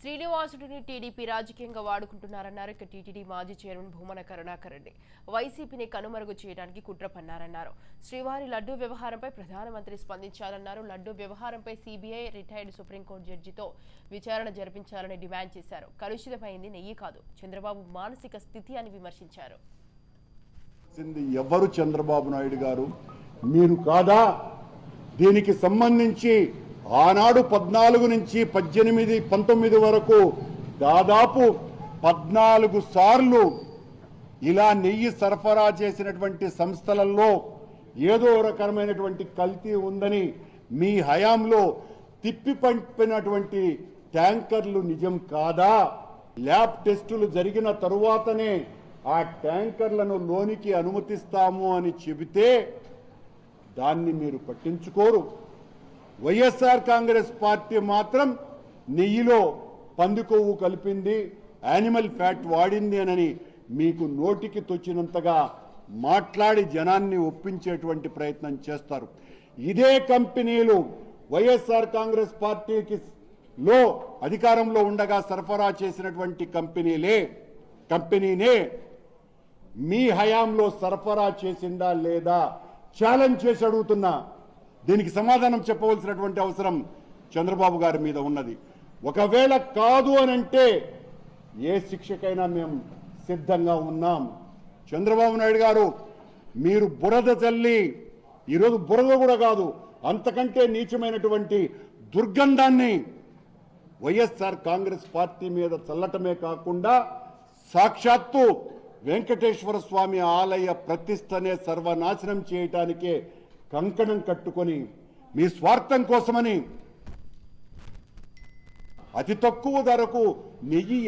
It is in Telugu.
శ్రీనివాసుడిని టీడీపీ రాజకీయంగా వాడుకుంటున్నారన్నారు. ఇక టీటీడీ మాజీ చైర్మన్ భూమన కరుణాకర్ రెడ్డి వైసీపీని కనుమరుగు చేయడానికి కుట్ర పన్నారన్నారు. శ్రీవారి లడ్డు వ్యవహారంపై ప్రధానమంత్రి స్పందించాలన్నారు. లడ్డూ వ్యవహారంపై సీబీఐ రిటైర్డ్ సుప్రీంకోర్టు జడ్జితో విచారణ జరిపించాలని డిమాండ్ చేశారు. కలుషితమైంది నెయ్యి కాదు చంద్రబాబు మానసిక స్థితి అని విమర్శించారు. ఎవరు చంద్రబాబు నాయుడు గారు? మీరు కాదా? దీనికి సంబంధించి ఆనాడు పద్నాలుగు నుంచి పద్దెనిమిది పంతొమ్మిది వరకు దాదాపు పద్నాలుగు సార్లు ఇలా నెయ్యి సరఫరా చేసినటువంటి సంస్థలలో ఏదో రకమైనటువంటి కల్తీ ఉందని మీ హయాంలో తిప్పి పంపినటువంటి ట్యాంకర్లు నిజం కాదా? ల్యాబ్ టెస్టులు జరిగిన తరువాతనే ఆ ట్యాంకర్లను లోనికి అనుమతిస్తాము అని చెబితే దాన్ని మీరు పట్టించుకోరు. వైఎస్ఆర్ కాంగ్రెస్ పార్టీ మాత్రం నెయ్యిలో పంది కొవ్వు కలిపింది యానిమల్ ఫ్యాట్ వాడింది అని మీకు నోటికి తొచ్చినంతగా మాట్లాడి జనాన్ని ఒప్పించేటువంటి ప్రయత్నం చేస్తారు. ఇదే కంపెనీలు వైఎస్ఆర్ కాంగ్రెస్ పార్టీకి లో అధికారంలో ఉండగా సరఫరా చేసినటువంటి కంపెనీలే కంపెనీనే మీ హయాంలో సరఫరా చేసిందా లేదా? ఛాలెంజ్ చేసి అడుగుతున్నా. దీనికి సమాధానం చెప్పవలసినటువంటి అవసరం చంద్రబాబు గారి మీద ఉన్నది. ఒకవేళ కాదు అని అంటే ఏ శిక్షకైనా మేము సిద్ధంగా ఉన్నాం. చంద్రబాబు నాయుడు గారు మీరు బురద చల్లి ఈరోజు బురద కూడా కాదు అంతకంటే నీచమైనటువంటి దుర్గంధాన్ని వైఎస్ఆర్ కాంగ్రెస్ పార్టీ మీద చల్లటమే కాకుండా సాక్షాత్తు వెంకటేశ్వర స్వామి ఆలయ ప్రతిష్టనే సర్వనాశనం చేయటానికే కంకణం కట్టుకొని మీ స్వార్థం కోసమని అతి తక్కువ ధరకు నెయ్యి